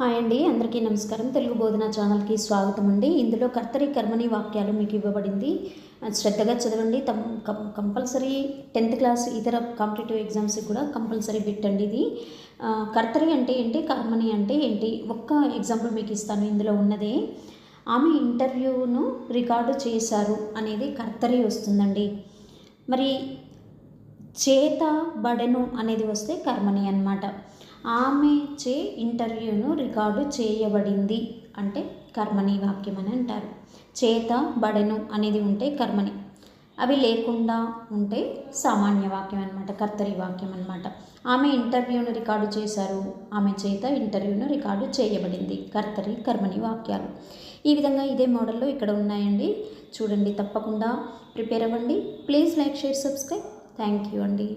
Hi అండి అందరికీ నమస్కారం. తెలుగు బోధన ఛానల్కి స్వాగతం అండి. ఇందులో కర్తరి కర్మని వాక్యాలు మీకు ఇవ్వబడింది. శ్రద్ధగా చదవండి. తమ్ కం- కంపల్సరీ టెన్త్ క్లాస్ ఇతర కాంపిటేటివ్ ఎగ్జామ్స్కి కూడా కంపల్సరీ పెట్టండి ఇది. కర్తరి అంటే ఏంటి కర్మని అంటే ఏంటి ఒక్క ఎగ్జాంపుల్ మీకు ఇస్తాను ఇందులో ఉన్నదే. ఆమె ఇంటర్వ్యూను రికార్డు చేశారు అనేది కర్తరి వస్తుందండి. మరి చేత బడెను అనేది వస్తే కర్మని అన్నమాట. ఆమె చే ఇంటర్వ్యూను రికార్డు చేయబడింది అంటే కర్మని వాక్యం అని అంటారు. చేత బడెను అనేది ఉంటే కర్మని. అవి లేకుండా ఉంటే సామాన్య వాక్యం అనమాట కర్తరి వాక్యం అనమాట ఆమె ఇంటర్వ్యూను రికార్డు చేశారు. ఆమె చేత ఇంటర్వ్యూను రికార్డు చేయబడింది. కర్తరి కర్మని వాక్యాలు. ఈ విధంగా ఇదే మోడల్లో ఇక్కడ ఉన్నాయండి. చూడండి తప్పకుండా ప్రిపేర్ అవ్వండి. Please like share subscribe. Thank you అండి.